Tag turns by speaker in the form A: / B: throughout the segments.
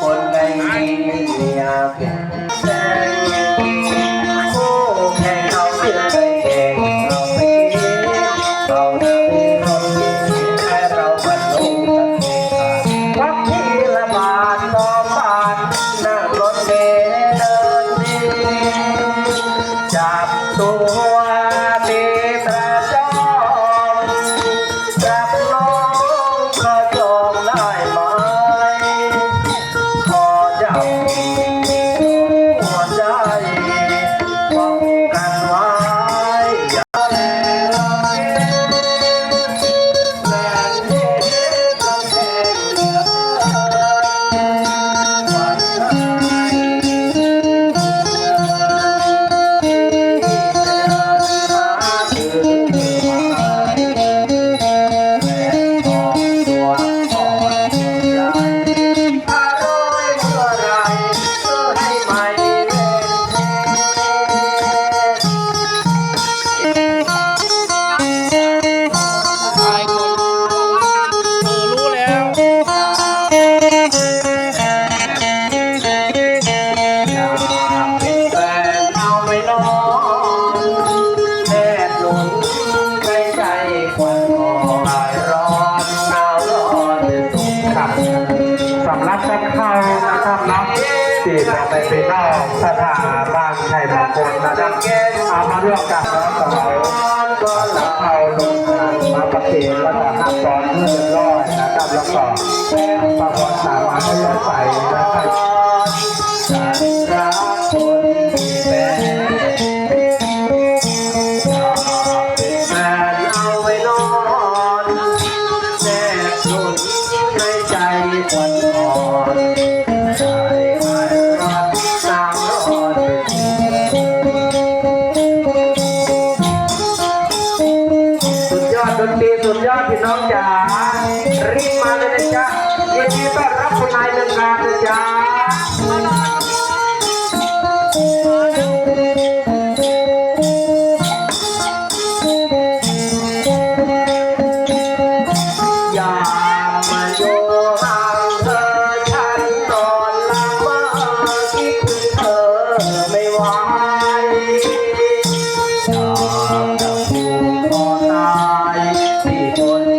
A: คนใดมีอยากเป็น ที่จะไปเป็นนอกสถาบันไทยมงคลนะครับเอามาร่วมกันแล้วกับเราเข้าลงมาปฏิบัติห้าตอนเพื่อนร้อยนะครับแล้วก็ประวัติาสตร์ให้เรใส่นะครับาพี่น้องจ๋ารีบมาเลยนะจ๊ะยินดีต้อนรับคุณนายเดินทางนะจ้า boy.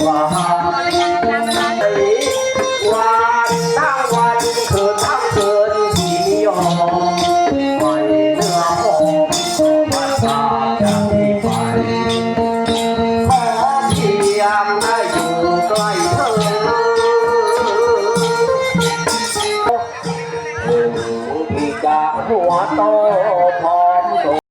A: ควาน